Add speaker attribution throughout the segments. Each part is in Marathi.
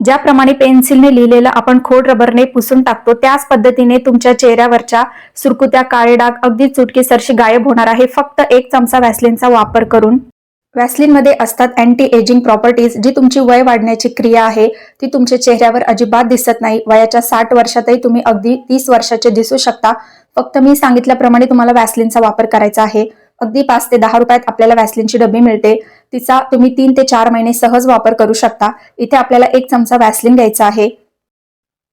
Speaker 1: ज्याप्रमाणे पेन्सिलने लिहिलेलं आपण खोड रबरने पुसून टाकतो त्याच पद्धतीने तुमच्या चेहऱ्यावरच्या सुरकुत्या काळे डाग अगदी चुटकीसरशी गायब होणार आहे. फक्त एक चमचा व्हॅसलिनचा वापर करून. व्हॅसलिनमध्ये असतात अँटी एजिंग प्रॉपर्टीज जी तुमची वय वाढण्याची क्रिया आहे. ती तुमच्या चेहऱ्यावर अजिबात दिसत नाही. वयाच्या साठ वर्षातही तुम्ही अगदी तीस वर्षाचे दिसू शकता. फक्त मी सांगितल्याप्रमाणे तुम्हाला व्हॅसलिनचा वापर करायचा आहे. अगदी पाच ते दहा रुपयात आपल्याला व्हॅसलिनची डबी मिळते. तिचा तुम्ही तीन ते चार महिने सहज वापर करू शकता. इथे आपल्याला एक चमचा वॅसलिन घ्यायचा आहे.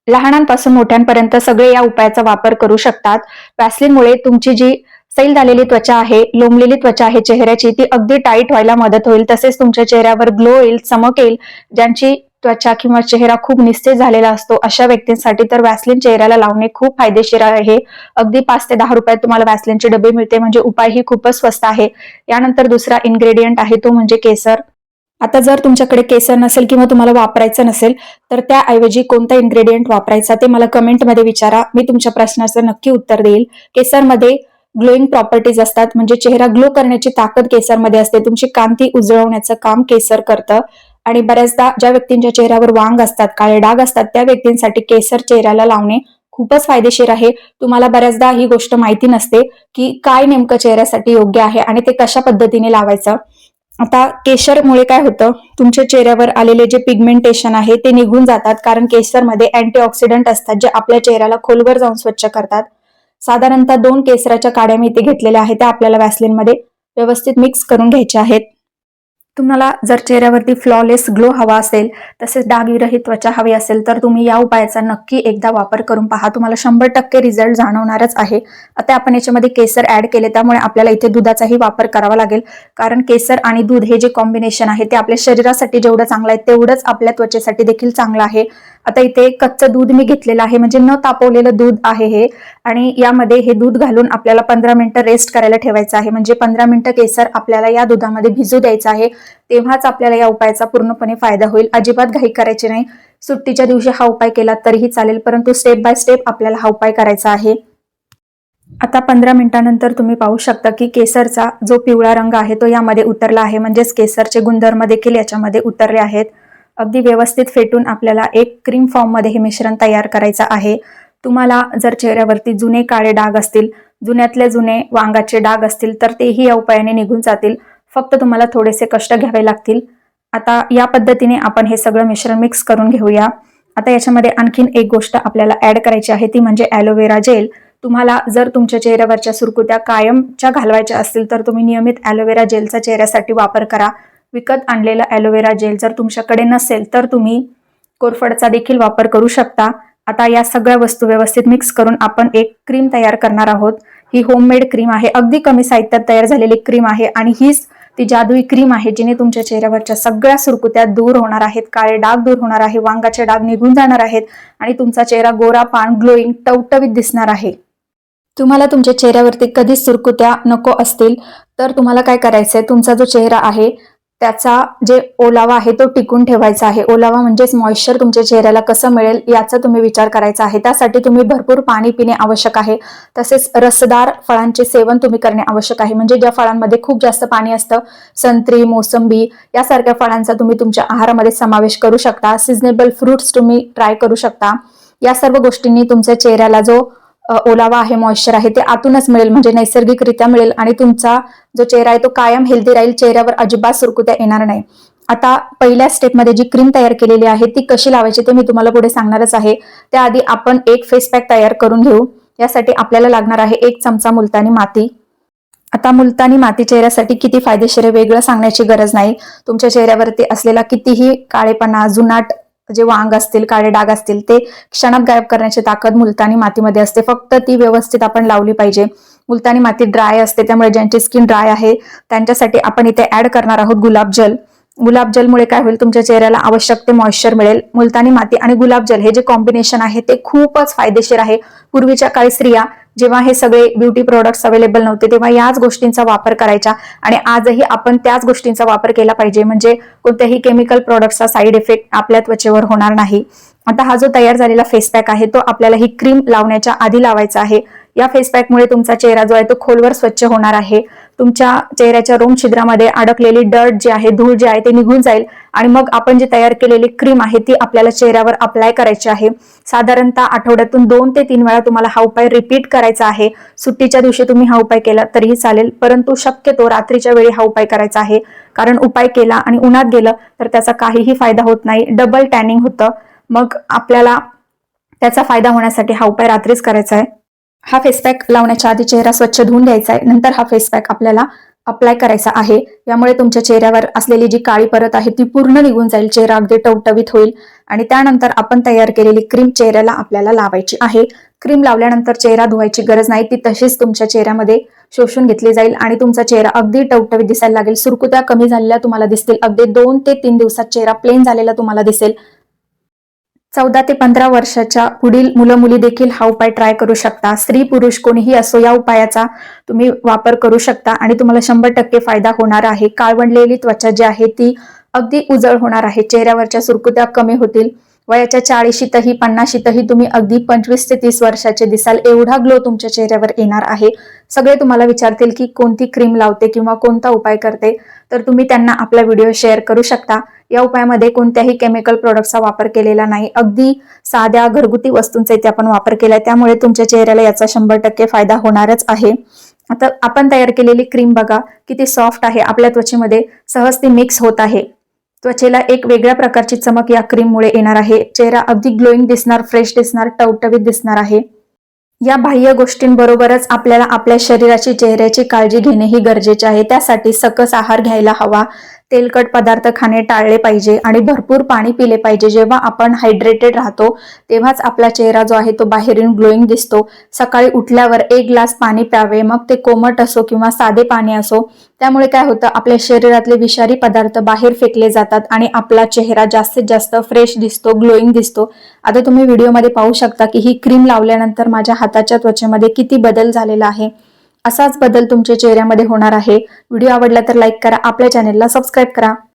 Speaker 1: लहानांपासून मोठ्यांपर्यंत सगळे या उपायाचा वापर करू शकतात. वॅसलिनमुळे तुमची जी सैल झालेली त्वचा आहे लोंबलेली त्वचा आहे चेहऱ्याची ती अगदी टाईट व्हायला मदत होईल. तसेच तुमच्या चेहऱ्यावर ग्लो येईल चमक येईल ज्यांची त्वचा किंवा चेहरा खूप निस्तेज झालेला असतो अशा व्यक्तींसाठी तर वॅसलिन चेहऱ्याला लावणे खूप फायदेशीर आहे. अगदी पाच ते दहा रुपयात तुम्हाला व्हॅसलिनची डबे मिळते म्हणजे उपाय ही खूपच स्वस्त आहे. यानंतर दुसरा इन्ग्रेडियंट आहे तो म्हणजे केसर. आता जर तुमच्याकडे केसर नसेल किंवा तुम्हाला वापरायचं नसेल तर त्याऐवजी कोणता इन्ग्रेडियंट वापरायचा ते मला कमेंटमध्ये विचारा. मी तुमच्या प्रश्नाचं नक्की उत्तर देईल. केसरमध्ये ग्लोईंग प्रॉपर्टीज असतात म्हणजे चेहरा ग्लो करण्याची ताकद केसरमध्ये असते तुमची कांती उजळवण्याचं काम केसर करतं. आणि बऱ्याचदा ज्या व्यक्तींच्या चेहऱ्यावर वांग असतात काळे डाग असतात त्या व्यक्तींसाठी केसर चेहऱ्याला लावणे खूपच फायदेशीर आहे. तुम्हाला बऱ्याचदा ही गोष्ट माहिती नसते की काय नेमकं चेहऱ्यासाठी योग्य आहे आणि ते कशा पद्धतीने लावायचं. आता केशरमुळे काय होतं तुमच्या चेहऱ्यावर आलेले जे पिगमेंटेशन आहे ते निघून जातात कारण केसरमध्ये अँटीऑक्सिडंट असतात जे आपल्या चेहऱ्याला खोलवर जाऊन स्वच्छ करतात. साधारणतः दोन केसराच्या काड्या मी इथे घेतलेल्या आहेत त्या आपल्याला वॅसलिनमध्ये व्यवस्थित मिक्स करून घ्यायच्या आहेत. तुम्हाला जर चेहऱ्यावरती फ्लॉलेस ग्लो हवा असेल तसेच डागविरहित त्वचा हवी असेल तर तुम्ही या उपायाचा नक्की एकदा वापर करून पहा. तुम्हाला शंभर टक्के रिझल्ट जाणवणारच आहे. आता आपण याच्यामध्ये केसर ऍड केले त्यामुळे आपल्याला इथे दुधाचाही वापर करावा लागेल. कारण केसर आणि दूध हे जे कॉम्बिनेशन आहे ते आपल्या शरीरासाठी जेवढं चांगलं आहे तेवढंच आपल्या त्वचेसाठी देखील चांगलं आहे. आता इथे कच्चं दूध मी घेतलेलं आहे म्हणजे न तापवलेलं दूध आहे हे. आणि यामध्ये हे दूध घालून आपल्याला पंधरा मिनिटं रेस्ट करायला ठेवायचं आहे. म्हणजे पंधरा मिनिटं केसर आपल्याला या दुधामध्ये भिजू द्यायचं आहे. तेव्हाच आपल्याला या उपायाचा पूर्णपणे फायदा होईल. अजिबात घाई करायची नाही. सुट्टीच्या दिवशी हा उपाय केला तरीही चालेल परंतु स्टेप बाय स्टेप आपल्याला हा उपाय करायचा आहे. आता पंधरा मिनिटानंतर तुम्ही पाहू शकता की केसरचा जो पिवळा रंग आहे तो यामध्ये उतरला आहे. म्हणजेच केसरचे गुणधर्म देखील याच्यामध्ये उतरले आहेत. अगदी व्यवस्थित फेटून आपल्याला एक क्रीम फॉर्ममध्ये हे मिश्रण तयार करायचं आहे. तुम्हाला जर चेहऱ्यावरती जुने काळे डाग असतील जुन्यातले जुने वांगाचे डाग असतील तर तेही या उपायाने निघून जातील. फक्त तुम्हाला थोडेसे कष्ट घ्यावे लागतील. आता या पद्धतीने आपण हे सगळं मिश्रण मिक्स करून घेऊया. आता याच्यामध्ये आणखीन एक गोष्ट आपल्याला ऍड करायची आहे ती म्हणजे ॲलोवेरा जेल तुम्हाला जर तुमच्या चेहऱ्यावरच्या सुरकुत्या कायमच्या घालवायच्या असतील तर तुम्ही नियमित ॲलोवेरा जेलचा चेहऱ्यासाठी वापर करा. विकत आणलेला ॲलोवेरा जेल जर तुमच्याकडे नसेल तर तुम्ही कोरफडचा देखील वापर करू शकता. आता या सगळ्या वस्तू व्यवस्थित मिक्स करून आपण एक क्रीम तयार करणार आहोत. ही होममेड क्रीम आहे. अगदी कमी साहित्यात तयार झालेली क्रीम आहे आणि हीच ती जादुई क्रीम आहे जिने तुमच्या चेहऱ्यावरच्या सगळ्या सुरकुत्या दूर होणार आहेत. काळे डाग दूर होणार आहे वांगाचे डाग निघून जाणार आहेत आणि तुमचा चेहरा गोरा पान ग्लोईंग टवटवीत दिसणार आहे. तुम्हाला तुमच्या चेहऱ्यावरती कधीच सुरकुत्या नको असतील तर तुम्हाला काय करायचंय? तुमचा जो चेहरा आहे त्याचा जे ओलावा आहे तो टिकून ठेवायचा आहे. ओलावा म्हणजेच मॉइश्चर तुमच्या चेहऱ्याला कसं मिळेल याचा तुम्ही विचार करायचा आहे. त्यासाठी तुम्ही भरपूर पाणी पिणे आवश्यक आहे. तसेच रसदार फळांचे सेवन तुम्ही करणे आवश्यक आहे. म्हणजे ज्या फळांमध्ये खूप जास्त पाणी असतं संत्री मोसंबी यासारख्या फळांचा तुम्ही तुमच्या आहारामध्ये समावेश करू शकता. सिजनेबल फ्रुट्स तुम्ही ट्राय करू शकता. या सर्व गोष्टींनी तुमच्या चेहऱ्याला जो ओलावा आहे मॉइश्चर आहे ते आतूनच मिळेल म्हणजे नैसर्गिकरित्या मिळेल आणि तुमचा जो चेहरा आहे तो कायम हेल्दी राहील चेहऱ्यावर अजिबात सुरकुत्या येणार नाही. आता पहिल्या स्टेपमध्ये जी क्रीम तयार केलेली आहे ती कशी लावायची ते मी तुम्हाला पुढे सांगणारच आहे. त्याआधी आपण एक फेस पॅक तयार करून घेऊ. यासाठी आपल्याला लागणार आहे एक चमचा मुलतानी माती. आता मुलतानी माती चेहऱ्यासाठी किती फायदेशीर आहे वेगळं सांगण्याची गरज नाही. तुमच्या चेहऱ्यावरती असलेला कितीही काळेपणा जुनाट जे वांग असतील काळे डाग असतील ते क्षणात गायब करण्याची ताकद मुलतानी मातीमध्ये असते. फक्त ती व्यवस्थित आपण लावली पाहिजे. मुलतानी माती ड्राय असते त्यामुळे ज्यांची स्किन ड्राय आहे त्यांच्यासाठी आपण इथे ऍड करणार आहोत गुलाबजल गुलाबजलमुळे काय होईल? तुमच्या चेहऱ्याला आवश्यक ते मॉइश्चर मिळेल. मुलतानी माती आणि गुलाबजल हे जे कॉम्बिनेशन आहे ते खूपच फायदेशीर आहे. पूर्वीच्या काळी स्त्रिया जेव्हा हे सगळे ब्युटी प्रोडक्ट्स अवेलेबल नव्हते तेव्हा याच गोष्टींचा वापर करायचा आणि आजही आपण त्याच गोष्टींचा वापर केला पाहिजे. म्हणजे कोणत्याही केमिकल प्रोडक्टचा साईड इफेक्ट आपल्या त्वचेवर होणार नाही. आता हा जो तयार झालेला फेस पॅक आहे तो आपल्याला ही क्रीम लावण्याच्या आधी लावायचा आहे. या फेस पॅकमुळे तुमचा चेहरा जो आहे तो खोलवर स्वच्छ होणार आहे. तुमच्या चेहऱ्याच्या रोम छिद्रामध्ये अडकलेली डर्ट जी आहे धूळ जी आहे ते निघून जाईल. आणि मग आपण जी तयार केलेली क्रीम आहे ती आपल्याला चेहऱ्यावर अप्लाय करायची आहे. साधारणतः आठवड्यातून दोन ते तीन वेळा तुम्हाला हा उपाय रिपीट करायचा आहे. सुट्टीच्या दिवशी तुम्ही हा उपाय केला तरीही चालेल परंतु शक्यतो रात्रीच्या वेळी हा उपाय करायचा आहे. कारण उपाय केला आणि उन्हात गेलं तर त्याचा काहीही फायदा होत नाही. डबल टॅनिंग होतं. मग आपल्याला त्याचा फायदा होण्यासाठी हा उपाय रात्रीच करायचा आहे. हा फेस पॅक लावण्याच्या आधी चेहरा स्वच्छ धुवून घ्यायचा आहे. नंतर हा फेस पॅक आपल्याला अप्लाय करायचा आहे. यामुळे तुमच्या चेहऱ्यावर असलेली जी काळी परत आहे ती पूर्ण निघून जाईल. चेहरा अगदी टवटवीत होईल. आणि त्यानंतर आपण तयार केलेली क्रीम चेहऱ्याला आपल्याला लावायची आहे. क्रीम लावल्यानंतर चेहरा धुवायची गरज नाही. ती तशीच तुमच्या चेहऱ्यामध्ये शोषून घेतली जाईल आणि तुमचा चेहरा अगदी टवटवीत दिसायला लागेल. सुरकुत्या कमी झालेल्या तुम्हाला दिसतील. अगदी दोन ते तीन दिवसात चेहरा प्लेन झालेला तुम्हाला दिसेल. चौदा ते पंधरा वर्षाच्या पुढील मुलं मुली देखील हा उपाय ट्राय करू शकता. स्त्री पुरुष कोणीही असो या उपायाचा तुम्ही वापर करू शकता आणि तुम्हाला शंभर टक्के फायदा होणार आहे. काळवंडलेली त्वचा जी आहे ती अगदी उजळ होणार आहे. चेहऱ्यावरच्या सुरकुत्या कमी होतील. वयाच्या चाळीशीतही पन्नाशीतही तुम्ही अगदी पंचवीस ते तीस वर्षाचे दिसाल. एवढा ग्लो तुमच्या चेहऱ्यावर येणार आहे. सगळे तुम्हाला विचारतील की कोणती क्रीम लावते किंवा कोणता उपाय करते. तर तुम्ही त्यांना आपला व्हिडिओ शेअर करू शकता. या उपायामध्ये कोणत्याही केमिकल प्रोडक्टचा वापर केलेला नाही. अगदी साध्या घरगुती वस्तूंचा इथे आपण वापर केला त्यामुळे तुमच्या चेहऱ्याला याचा शंभर टक्के फायदा होणारच आहे. आता आपण तयार केलेली क्रीम बघा किती सॉफ्ट आहे. आपल्या त्वचेमध्ये सहज ती मिक्स होत आहे. त्वचेला एक वेगळ्या प्रकारची चमक या क्रीममुळे येणार आहे. चेहरा अगदी ग्लोईंग दिसणार फ्रेश दिसणार टवटवीत दिसणार आहे. या बाह्य गोष्टींबरोबरच आपल्याला आपल्या शरीराची चेहऱ्याची काळजी घेणेही गरजेचे आहे. त्यासाठी सकस आहार घ्यायला हवा. तेलकट पदार्थ खाणे टाळले पाहिजे आणि भरपूर पाणी पिले पाहिजे. जेव्हा आपण हायड्रेटेड राहतो तेव्हाच आपला चेहरा जो आहे तो बाहेरून ग्लोईंग दिसतो. सकाळी उठल्यावर एक ग्लास पाणी प्यावे मग ते कोमट असो किंवा साधे पाणी असो त्यामुळे काय होतं आपल्या शरीरातले विषारी पदार्थ बाहेर फेकले जातात आणि आपला चेहरा जास्तीत जास्त फ्रेश दिसतो ग्लोईंग दिसतो. आता तुम्ही व्हिडिओमध्ये पाहू शकता की ही क्रीम लावल्यानंतर माझ्या हाताच्या त्वचेमध्ये किती बदल झालेला आहे. असाच बदल तुमच्या चेहऱ्यामध्ये होणार आहे. व्हिडिओ आवडला तर लाईक करा. आपल्या चॅनेलला सबस्क्राईब करा.